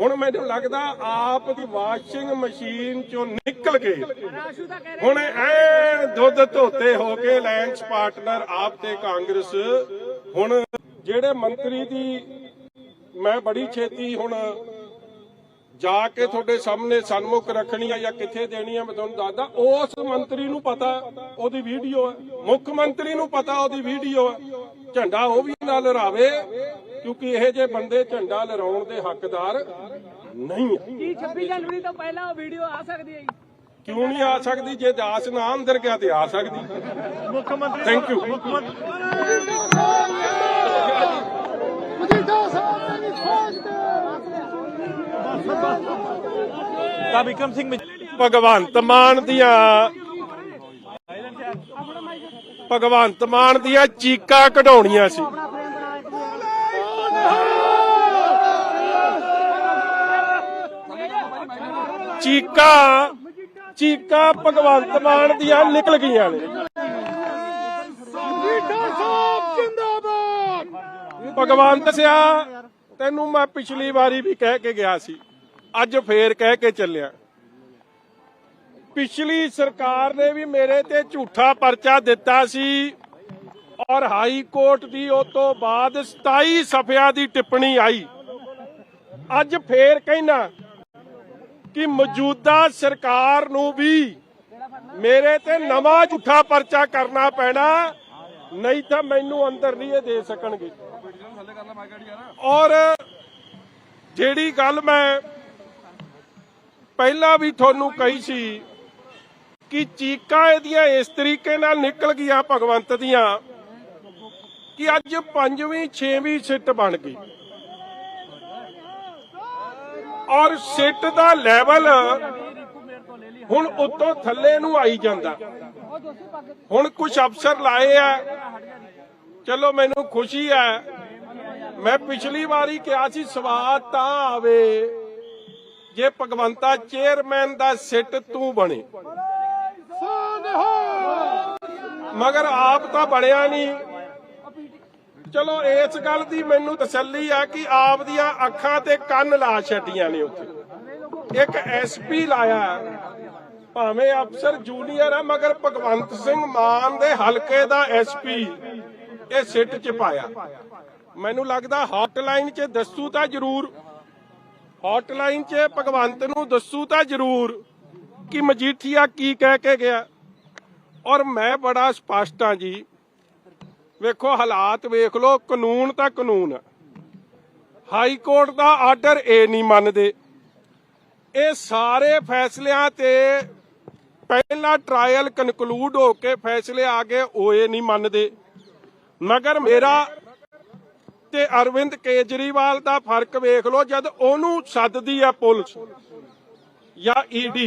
ਹੁਣ ਮੈਨੂੰ ਲੱਗਦਾ ਆਪ ਦੀ ਵਾਸ਼ਿੰਗ ਮਸ਼ੀਨ ਚੋਂ ਨਿਕਲ ਕੇ ਹੁਣ ਐ ਦੁੱਧ ਧੋਤੇ ਹੋ ਕੇ ਲੈਂਸ ਪਾਰਟਨਰ ਆਪ ਤੇ ਕਾਂਗਰਸ। ਹੁਣ ਜਿਹੜੇ ਮੰਤਰੀ ਦੀ ਮੈਂ ਬੜੀ ਛੇਤੀ ਹੁਣ ਜਾ ਕੇ ਤੁਹਾਡੇ ਸਾਹਮਣੇ ਸਨਮੁਖ ਰੱਖਣੀ ਆ ਜਾਂ ਕਿੱਥੇ ਦੇਣੀ ਆ ਮੈਂ ਤੁਹਾਨੂੰ ਦੱਸਦਾ, ਉਸ ਮੰਤਰੀ ਨੂੰ ਪਤਾ ਉਹਦੀ ਵੀਡੀਓ ਹੈ। ਮੁੱਖ ਮੰਤਰੀ ਨੂੰ ਪਤਾ ਉਹਦੀ ਵੀਡੀਓ ਹੈ। ਝੰਡਾ ਉਹ ਵੀ ਨਾ ਲਹਿਰਾਵੇ ਕਿਉਂਕਿ ਇਹ ਜੇ ਬੰਦੇ ਝੰਡਾ ਲਹਿਰਾਉਣ ਦੇ ਹੱਕਦਾਰ ਨਹੀਂ ਆ। ਕੀ 26 ਜਨਵਰੀ ਤੋਂ ਪਹਿਲਾਂ ਉਹ ਵੀਡੀਓ ਆ ਸਕਦੀ ਹੈ ਕਿਉਂ ਨਹੀਂ ਆ ਸਕਦੀ? ਜੇ ਦਾਸ ਨਾ ਅੰਦਰ ਗਿਆ ਤੇ ਆ ਸਕਦੀ। ਮੁੱਖ ਮੰਤਰੀ ਥੈਂਕ ਯੂ ਤਾਂ ਬਿਕਰਮ ਸਿੰਘ ਭਗਵੰਤ ਮਾਨ ਦੀਆਂ ਭਗਵੰਤ ਮਾਨ ਦੀਆਂ ਚੀਕਾਂ ਕਢਾਉਣੀਆਂ ਸੀ। ਚੀਕਾਂ ਚੀਕਾਂ ਭਗਵੰਤ ਮਾਨ ਦੀਆਂ ਨਿਕਲ ਗਈਆਂ ਨੇ। ਭਗਵੰਤ ਸਿਆ ਤੈਨੂੰ ਮੈਂ ਪਿਛਲੀ ਵਾਰੀ ਵੀ ਕਹਿ ਕੇ ਗਿਆ ਸੀ ਅੱਜ ਫੇਰ ਕਹਿ ਕੇ ਚੱਲਿਆ। ਪਿਛਲੀ ਸਰਕਾਰ ਨੇ ਵੀ ਮੇਰੇ ਤੇ ਝੂਠਾ ਪਰਚਾ ਦਿੱਤਾ ਸੀ ਔਰ ਹਾਈ ਕੋਰਟ ਦੀ ਉਸ ਤੋਂ ਬਾਅਦ 27 ਸਫਿਆਂ ਦੀ ਟਿੱਪਣੀ ਆਈ। ਅੱਜ ਫੇਰ ਕਹਿਣਾ ਕਿ ਮੌਜੂਦਾ ਸਰਕਾਰ ਨੂੰ ਵੀ ਮੇਰੇ ਤੇ ਨਵਾਂ ਝੂਠਾ ਪਰਚਾ ਕਰਨਾ ਪੈਣਾ, ਨਹੀਂ ਤਾਂ ਮੈਨੂੰ ਅੰਦਰ ਨਹੀਂ ਇਹ ਦੇ ਸਕਣਗੇ। ਔਰ ਜਿਹੜੀ ਗੱਲ ਮੈਂ ਪਹਿਲਾਂ ਵੀ ਤੁਹਾਨੂੰ ਕਹੀ ਸੀ ਕਿ ਚੀਕਾਂ ਇਹਦੀਆਂ ਇਸ ਤਰੀਕੇ ਨਾਲ ਨਿਕਲ ਗਈਆਂ ਭਗਵੰਤ ਦੀਆਂ ਕਿ ਅੱਜ ਪੰਜਵੀਂ, ਛੇਵੀਂ ਸਿੱਟ ਬਣ ਗਈ। ਔਰ ਸਿੱਟ ਦਾ ਲੈਵਲ ਹੁਣ ਉੱਤੋਂ ਥੱਲੇ ਨੂੰ ਆਈ ਜਾਂਦਾ। ਹੁਣ ਕੁਝ ਅਫਸਰ ਲਾਏ ਆ। ਚਲੋ ਮੈਨੂੰ ਖੁਸ਼ੀ ਹੈ ਮੈਂ ਪਿਛਲੀ ਵਾਰੀ ਕਿਹਾ ਸੀ ਸਵਾਦ ਤਾਂ ਆਵੇ। ਜੇ ਭਗਵੰਤਾ ਚੇਅਰਮੈਨ ਦਾ ਸਿੱਟ ਤੂੰ ਬਣੇ। ਮਗਰ ਆਪ ਤਾਂ ਬਣਿਆ ਨਹੀਂ। ਚਲੋ ਇਸ ਗੱਲ ਦੀ ਮੈਨੂੰ ਤਸੱਲੀ ਆ ਕਿ ਆਪ ਦੀਆਂ ਅੱਖਾਂ ਤੇ ਕੰਨ ਲਾ ਛੱਡੀਆਂ ਨੇ ਉੱਥੇ। ਇੱਕ ਐਸਪੀ ਲਾਇਆ। ਭਾਵੇਂ ਅਫਸਰ ਜੂਨੀਅਰ ਆ, ਮਗਰ ਭਗਵੰਤ ਸਿੰਘ ਮਾਨ ਦੇ ਹਲਕੇ ਦਾ ਐਸਪੀ ਇਹ ਸਿੱਟ ਚ ਪਾਇਆ। ਮੈਨੂੰ ਲੱਗਦਾ ਹੌਟਲਾਈਨ 'ਚ ਦੱਸੂ ਤਾਂ ਜ਼ਰੂਰ। ਹੌਟਲਾਈਨ 'ਚ ਭਗਵੰਤ ਨੂੰ ਦੱਸੂ ਤਾਂ ਜ਼ਰੂਰ ਕਿ ਮਜੀਠੀਆ ਕੀ ਕਹਿ ਕੇ ਗਿਆ। ਔਰ ਮੈਂ ਬੜਾ ਸਪਸ਼ਟ ਹਾਂ ਜੀ ਵੇਖੋ ਹਾਲਾਤ ਵੇਖ ਲਓ, ਕਾਨੂੰਨ ਤਾਂ ਕਾਨੂੰਨ ਹੈ ਹਾਈ ਕੋਰਟ ਦਾ ਆਰਡਰ ਇਹ ਨਹੀਂ ਮੰਨਦੇ। ਇਹ ਸਾਰੇ ਫੈਸਲਿਆਂ ਤੇ ਪਹਿਲਾ ਟ੍ਰਾਇਲ ਕਨਕਲੂਡ ਹੋ ਕੇ ਫੈਸਲੇ ਆ ਗਏ, ਉਹ ਇਹ ਨਹੀਂ ਮੰਨਦੇ। ਮਗਰ ਮੇਰਾ ਤੇ ਅਰਵਿੰਦ ਕੇਜਰੀਵਾਲ ਦਾ ਫ਼ਰਕ ਵੇਖ ਲਓ, ਜਦ ਉਹਨੂੰ ਸੱਦਦੀ ਆ ਪੁਲਿਸ ਜਾਂ ਈਡੀ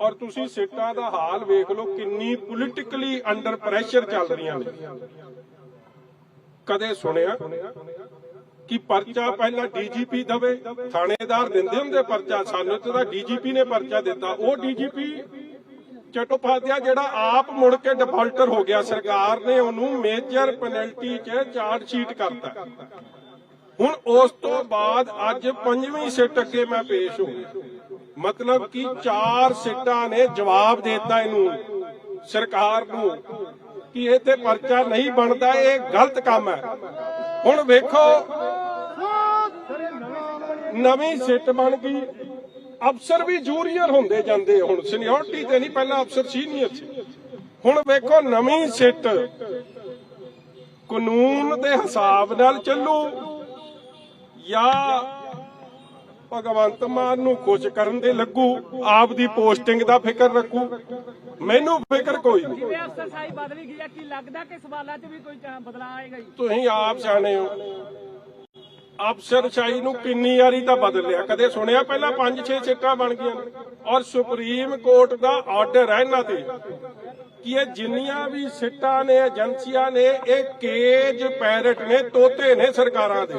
ਔਰ ਤੁਸੀਂ ਸੀਟਾਂ ਦਾ ਹਾਲ ਵੇਖ ਲਓ, ਕਿੰਨੀ ਪੋਲਿਟਿਕਲੀ ਅੰਡਰ ਪ੍ਰੈਸ਼ਰ ਚੱਲ ਰਹੀਆਂ ਨੇ। ਕਦੇ ਸੁਣਿਆ ਕਿ ਪਰਚਾ ਪਹਿਲਾਂ ਡੀਜੀਪੀ ਦਵੇ? ਥਾਣੇਦਾਰ ਦਿੰਦੇ ਹੁੰਦੇ ਪਰਚਾ, ਸਾਨੂੰ ਤਾਂ ਡੀਜੀਪੀ ਨੇ ਪਰਚਾ ਦਿੱਤਾ। ਉਹ ਡੀਜੀਪੀ ਚਟੋਪਾਧਿਆ, ਜਿਹੜਾ ਆਪ ਮੁੜ ਕੇ ਡਿਫਾਲਟਰ ਹੋ ਗਿਆ, ਸਰਕਾਰ ਨੇ ਉਹਨੂੰ ਮੇਜਰ ਪੈਨਲਟੀ 'ਚ ਚਾਰਜ ਸ਼ੀਟ ਕਰਤਾ। ਹੁਣ ਉਸ ਤੋਂ ਬਾਅਦ ਅੱਜ ਪੰਜਵੀਂ ਸਿੱਟ ਅੱਗੇ ਮੈਂ ਪੇਸ਼ ਹੋ ਮਤਲਬ ਕਿ ਚਾਰ ਸਿੱਟਾਂ ਨੇ ਜਵਾਬ ਦਿੱਤਾ ਇਹਨੂੰ, ਸਰਕਾਰ ਨੂੰ, ਕਿ ਇਹ ਤੇ ਪਰਚਾ ਨਹੀਂ ਬਣਦਾ, ਇਹ ਗਲਤ ਕੰਮ ਹੈ। ਹੁਣ ਵੇਖੋ, ਨਵੀਂ ਸਿੱਟ ਬਣ ਗਈ। ਅਫਸਰ ਵੀ ਜੂਨੀਅਰ ਹੁੰਦੇ ਜਾਂਦੇ ਹੁਣ ਸੀਨੀਅਰਟੀ ਤੇ ਨਹੀਂ, ਪਹਿਲਾਂ ਅਫਸਰ ਸੀਨੀਅਰ ਸੀ। ਹੁਣ ਵੇਖੋ, ਨਵੀਂ ਸਿੱਟ ਕਾਨੂੰਨ ਦੇ ਹਿਸਾਬ ਨਾਲ ਚੱਲੂ ਜਾਂ ਭਗਵੰਤ ਮਾਨ ਨੂੰ ਖੁਸ਼ ਕਰਨ ਦੇ ਲੱਗੂ ਆਪ ਦੀ ਪੋਸਟਿੰਗ ਦਾ ਫਿਕਰ ਰੱਖੂ। ਮੈਨੂੰ ਫਿਕਰ ਕੋਈ ਨਹੀਂ। ਜਿਵੇਂ ਅਫਸਰਸ਼ਾਹੀ ਬਦਲੀ ਗਈ ਹੈ ਕੀ ਲੱਗਦਾ ਕਿ ਸਵਾਲਾਂ 'ਚ ਵੀ ਕੋਈ ਬਦਲਾਅ ਆਏਗਾ ਜੀ? ਤੁਸੀਂ ਆਪ ਜਾਣੇ ਹੋ। ਅਫਸਰਸ਼ਾਹੀ ਨੂੰ ਕਿੰਨੀ ਵਾਰੀ ਤਾਂ ਬਦਲਿਆ। ਕਦੇ ਸੁਣਿਆ ਪਹਿਲਾਂ 5-6 ਸੀਟਾਂ ਬਣ ਗਈਆਂ ਨੇ। ਔਰ ਸੁਪਰੀਮ ਕੋਰਟ ਦਾ ਆਰਡਰ ਹੈ ਇਹਨਾਂ ਤੇ ਕਿ ਇਹ ਜਿੰਨੀਆਂ ਵੀ ਸਿੱਟਾਂ ਨੇ ਏਜੰਸੀਆਂ ਨੇ ਇਹ ਕੇਜ ਪੈਰਟ ਨੇ ਤੋਤੇ ਨੇ ਸਰਕਾਰਾਂ ਦੇ।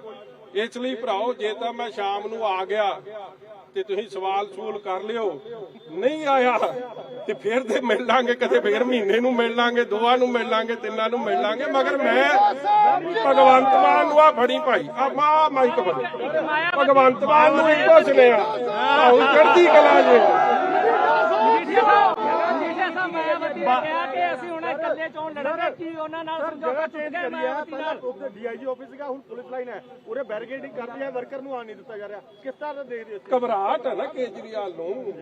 ਇਸ ਲਈ ਭਰਾਓ, ਜੇ ਤਾਂ ਮੈਂ ਸ਼ਾਮ ਨੂੰ ਆ ਗਿਆ ਤੇ ਤੁਸੀਂ ਸਵਾਲ ਸੂਲ ਕਰ ਲਿਓ। ਨਹੀਂ ਆਇਆ ਤੇ ਫਿਰ ਤੇ ਮਿਲ ਲਾਂਗੇ, ਕਦੇ ਫੇਰ ਮਹੀਨੇ ਨੂੰ ਮਿਲ ਲਾਂਗੇ, ਦੋਵਾਂ ਨੂੰ ਮਿਲ ਲਾਂਗੇ, ਤਿੰਨਾਂ ਨੂੰ ਮਿਲ ਲਾਂਗੇ, ਮਗਰ ਮੈਂ ਭਗਵੰਤ ਮਾਨ ਨੂੰ ਆ ਫੜੀ ਭਾਈ। ਆ ਮਾ ਮਾਈਕ ਫੜੀ। ਭਗਵੰਤ ਮਾਨ ਨੂੰ ਇੱਕੋ ਸੁਨੇਹਾ ਆਉਂ ਚੜ੍ਹਦੀ ਕਲਾ ਜੇ ਮਜੀਠੀਆ ਸਾਹਿਬ ਮਜੀਠੀਆ ਸਾਹਿਬ ਮਾਇਆਵਤੀ ਨੇ ਕਿਹਾ ਕਿ ਅਸੀਂ ਹੁਣ ਇਕੱਲੇ ਚੋਣ ਲੜਾਂਗੇ ਕੀ ਉਹਨਾਂ ਨਾਲ ਸਮਝੌਤਾ ਟੁੱਟ ਗਿਆ ਮਾਇਆਵਤੀ ਨਾਲ ਉੱਥੇ ਡੀਆਈਜੀ ਆਫਿਸ ਸੀਗਾ ਹੁਣ ਪੁਲਿਸ ਲਾਈਨ ਹੈ। ਉਰੇ ਬੈਰੀਕੇਡਿੰਗ ਕਰਦੀ ਹੈ ਵਰਕਰ ਨੂੰ ਆਣ ਨਹੀਂ ਦਿੱਤਾ ਜਾ ਰਿਹਾ। ਕਿਸ ਤਰ੍ਹਾਂ ਦਾ ਦੇਖਦੇ ਹੋ ਘਬਰਾਹਟ ਹੈ ਨਾ ਕੇਜਰੀਵਾਲ ਨੂੰ।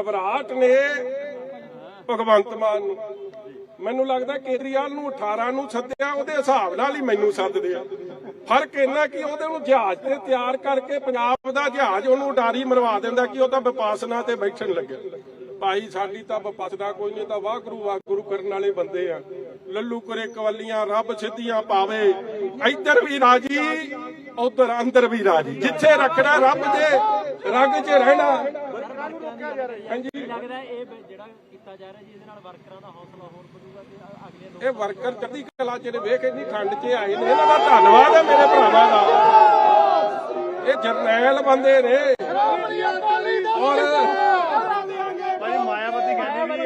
ਘਬਰਾਹਟ ਨੇ ਭਗਵੰਤ ਮਾਨ ਨੂੰ। ਮੈਨੂੰ ਲੱਗਦਾ ਕੇਜਰੀਵਾਲ ਨੂੰ 18 ਨੂੰ ਸੱਦਿਆ ਉਹਦੇ ਹਿਸਾਬ ਨਾਲ ਹੀ ਮੈਨੂੰ ਸੱਦਦੇ ਆ। ਫ਼ਰਕ ਇੰਨਾ ਕਿ ਉਹਦੇ ਨੂੰ ਜਹਾਜ਼ ਤੇ ਤਿਆਰ ਕਰਕੇ ਪੰਜਾਬ ਦਾ ਜਹਾਜ਼ ਉਹਨੂੰ ਉਡਾਰੀ ਮਰਵਾ ਦਿੰਦਾ ਕਿ ਉਹ ਤਾਂ ਵਿਪਾਸਨਾ ਤੇ ਬੈਠਣ ਲੱਗਿਆ। ਭਾਈ ਸਾਡੀ ਤਾਂ ਵਿਪਾਸਨਾ ਕੋਈ ਨਹੀਂ ਤਾਂ ਵਾਹਿਗੁਰੂ ਵਾਹਿਗੁਰੂ ਕਰਨ ਵਾਲੇ ਬੰਦੇ ਆ। ਲੱਲੂ ਕਰੇ ਕਵੱਲੀਆਂ ਰੱਬ ਸਿੱਧੀਆਂ ਪਾਵੇ। ਇੱਧਰ ਵੀ ਰਾਜੀ ਉਧਰ ਅੰਦਰ ਵੀ ਰਾਜੀ। ਜਿੱਥੇ ਰੱਖਣਾ ਰੱਬ ਦੇ ਰੰਗ 'ਚ ਰਹਿਣਾ। ਹਾਂਜੀ। ਲੱਗਦਾ ਇਹ ਜਿਹੜਾ ਕੀਤਾ ਜਾ ਰਿਹਾ ਜੀ ਇਹਦੇ ਨਾਲ ਵਰਕਰਾਂ ਦਾ ਹੌਸਲਾ ਹੋਰ ਵਧੂਗਾ ਤੇ ਅਗਲੇ ਇਹ ਵਰਕਰ ਚੜ੍ਹਦੀ ਕਲਾ ਨੇ ਵੇਖ ਇੰਨੀ ਠੰਡ 'ਚ ਆਏ ਨੇ। ਇਹਨਾਂ ਦਾ ਧੰਨਵਾਦ ਹੈ ਮੇਰੇ ਭਰਾਵਾਂ ਦਾ। ਇਹ ਜਰਨੈਲ ਬੰਦੇ ਨੇ। ਔਰ ਭਾਈ ਮਾਇਆਵਤੀ ਕਹਿੰਦੀ ਵੀ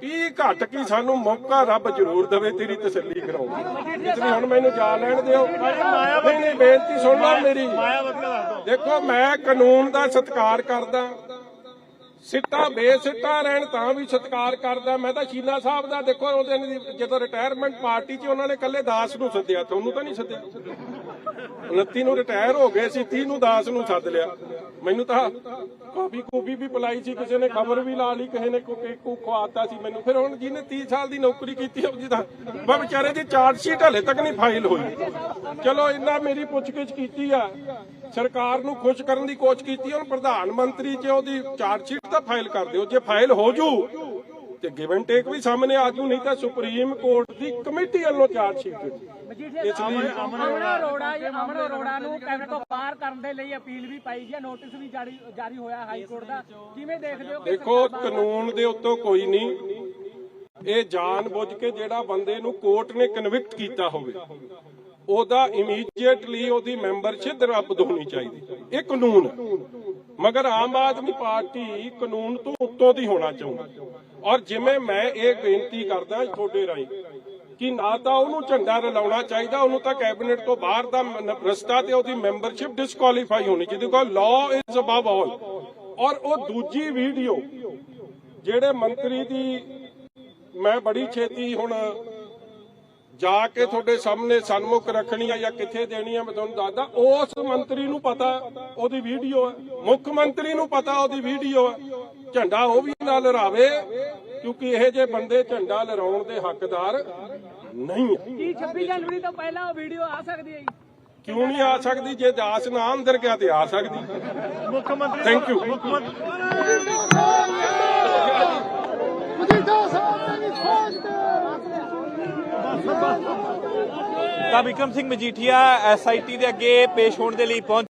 ਕੀ ਘੱਟ ਕੀ ਸਾਨੂੰ ਮੌਕਾ ਰੱਬ ਜ਼ਰੂਰ ਦੇਵੇ ਤੇਰੀ ਤਸੱਲੀ ਕਰਾਉਣ ਦੀ। ਇਸ ਹੁਣ ਮੈਨੂੰ ਜਾ ਲੈਣ ਦਿਓ। ਨਹੀਂ ਨਹੀਂ, ਬੇਨਤੀ ਸੁਣ ਲਓ ਮੇਰੀ। ਦੇਖੋ, ਮੈਂ ਕਾਨੂੰਨ ਦਾ ਸਤਿਕਾਰ ਕਰਦਾ। ਸਿੱਟਾ ਬੇਸਿੱਟਾ ਰਹਿਣ ਤਾਂ ਵੀ ਸਤਿਕਾਰ ਕਰਦਾ। ਮੈਂ ਤਾਂ ਸ਼ੀਨਾ ਸਾਹਿਬ ਦਾ ਦੇਖੋ, ਉਹਦੇ ਜਦੋਂ ਰਿਟਾਇਰਮੈਂਟ ਪਾਰਟੀ 'ਚ ਉਹਨਾਂ ਨੇ ਕੱਲੇ ਦਾਸ ਨੂੰ ਸੱਦਿਆ ਤੁਹਾਨੂੰ ਤਾਂ ਨਹੀਂ ਸੱਦਿਆ। 29 ਨੂੰ ਰਿਟਾਇਰ ਹੋ ਗਏ ਸੀ 30 ਨੂੰ ਦਾਸ ਨੂੰ ਸੱਦ ਲਿਆ। ਮੈਨੂੰ ਤਾਂ ਕਾਫੀ ਕੂਬੀ ਵੀ ਪਲਾਈ ਸੀ, ਕਿਸੇ ਨੇ ਖਬਰ ਵੀ ਲਾ ਲਈ, ਕਿਸੇ ਨੇ ਕੋ ਖਵਾਤਾ ਸੀ ਮੈਨੂੰ। ਫਿਰ ਹੁਣ ਜਿਹਨੇ 30 ਸਾਲ ਦੀ ਨੌਕਰੀ ਕੀਤੀ ਉਹਦੀ ਤਾਂ ਬਾ ਵਿਚਾਰੇ ਦੀ ਚਾਰਜ ਸ਼ੀਟ ਹਲੇ ਤੱਕ ਨਹੀਂ ਫਾਈਲ ਹੋਈ। ਚਲੋ, ਇੰਨਾ ਮੇਰੀ ਪੁੱਛਗਿੱਛ ਕੀਤੀ ਆ। ਸਰਕਾਰ ਨੂੰ ਖੁਸ਼ ਕਰਨ ਦੀ ਕੋਸ਼ਿਸ਼ ਕੀਤੀ ਹੁਣ ਪ੍ਰਧਾਨ ਮੰਤਰੀ ਜੇ ਉਹਦੀ ਚਾਰਜ ਸ਼ੀਟ ਤਾਂ ਫਾਈਲ ਕਰ ਦਿਓ। ਜੇ ਫਾਈਲ ਹੋ ਜੂ ਤੇ ਗਿਵਨ ਟੇਕ ਵੀ ਸਾਹਮਣੇ ਆ ਜੂ ਨਹੀਂ ਤਾਂ ਸੁਪਰੀਮ ਕੋਰਟ ਦੀ ਕਮੇਟੀ ਵੱਲੋਂ ਚਾਰਜ ਸ਼ੀਟ ਇਸ ਲਈ ਅਮਨ ਅਰੋੜਾ ਅਮਨ ਅਰੋੜਾ ਨੂੰ ਕੈਬਨਿਟ ਤੋਂ ਬਾਹਰ ਕਰਨ ਦੇ ਲਈ ਅਪੀਲ ਵੀ ਪਾਈ ਗਿਆ ਨੋਟਿਸ ਵੀ ਜਾਰੀ ਜਾਰੀ ਹੋਇਆ ਹਾਈ ਕੋਰਟ ਦਾ। ਕਿਵੇਂ ਦੇਖਦੇ ਹੋ ਦੇਖੋ ਕਾਨੂੰਨ ਦੇ ਉੱਤੋਂ ਕੋਈ ਨਹੀਂ। ਇਹ ਜਾਣ ਬੁੱਝ ਕੇ ਜਿਹੜਾ ਬੰਦੇ ਨੂੰ ਕੋਰਟ ਨੇ ਕਨਵਿਕਟ ਕੀਤਾ ਹੋਵੇ ਉਹਦਾ ਇਮੀਡੀਏਟਲੀ ਉਹਦੀ ਮੈਂਬਰਸ਼ਿਪ ਰੱਦ ਹੋਣੀ ਚਾਹੀਦੀ। ਇਹ ਕਾਨੂੰਨ। ਮਗਰ ਆਮ ਆਦਮੀ ਪਾਰਟੀ ਕਾਨੂੰਨ ਤੋਂ ਉੱਤੋਂ ਦੀ ਹੋਣਾ ਚਾਹੁੰਦੀ। ਔਰ ਜਿਵੇਂ ਮੈਂ ਇਹ ਬੇਨਤੀ ਕਰਦਾ ਤੁਹਾਡੇ ਰਾਹੀਂ ਕਿ ਨਾ ਤਾਂ ਉਹਨੂੰ ਝੰਡਾ ਰਲਾਉਣਾ ਚਾਹੀਦਾ, ਉਹਨੂੰ ਤਾਂ ਕੈਬਨਿਟ ਤੋਂ ਬਾਹਰ ਦਾ ਰਸਤਾ ਤੇ ਉਹਦੀ ਮੈਂਬਰਸ਼ਿਪ ਡਿਸਕੁਆਲੀਫਾਈ ਹੋਣੀ ਚਾਹੀਦੀ, ਕਿਉਂਕਿ ਲਾਅ ਇਜ਼ ਅਬਵ ਆਲ ਔਰ ਉਹ ਦੂਜੀ ਵੀਡੀਓ ਜਿਹੜੇ ਮੰਤਰੀ ਦੀ, ਮੈਂ ਬੜੀ ਛੇਤੀ ਹੁਣ ਜਾ ਕੇ ਤੁਹਾਡੇ ਸਾਹਮਣੇ ਸਨਮੁਖ ਰੱਖਣੀ ਆ ਜਾਂ ਕਿੱਥੇ ਦੇਣੀ ਆ, ਮੈਂ ਤੁਹਾਨੂੰ ਦੱਸਦਾ, ਉਸ ਮੰਤਰੀ ਨੂੰ ਪਤਾ ਉਹਦੀ ਵੀਡੀਓ ਹੈ। ਮੁੱਖ ਮੰਤਰੀ ਨੂੰ ਪਤਾ ਉਹਦੀ ਵੀਡੀਓ ਹੈ। ਝੰਡਾ ਉਹ ਵੀ ਨਾ ਲਹਿਰਾਵੇ ਕਿਉਂਕਿ ਇਹ ਜੇ ਬੰਦੇ ਝੰਡਾ ਲਹਿਰਾਉਣ ਦੇ ਹੱਕਦਾਰ ਨਹੀਂ ਆ। ਕੀ 26 ਜਨਵਰੀ ਤੋਂ ਪਹਿਲਾਂ ਉਹ ਵੀਡੀਓ ਆ ਸਕਦੀ ਹੈ ਜੀ? ਕਿਉਂ ਨਹੀਂ ਆ ਸਕਦੀ? ਜੇ ਦਾਸ ਨਾ ਅੰਦਰ ਗਿਆ ਤੇ ਆ ਸਕਦੀ। ਮੁੱਖ ਮੰਤਰੀ ਥੈਂਕ ਯੂ ਤਾਂ ਵਿਕਰਮ ਸਿੰਘ ਮਜੀਠੀਆ ਐਸਆਈਟੀ ਦੇ ਅੱਗੇ ਪੇਸ਼ ਹੋਣ ਦੇ ਲਈ ਪਹੁੰਚ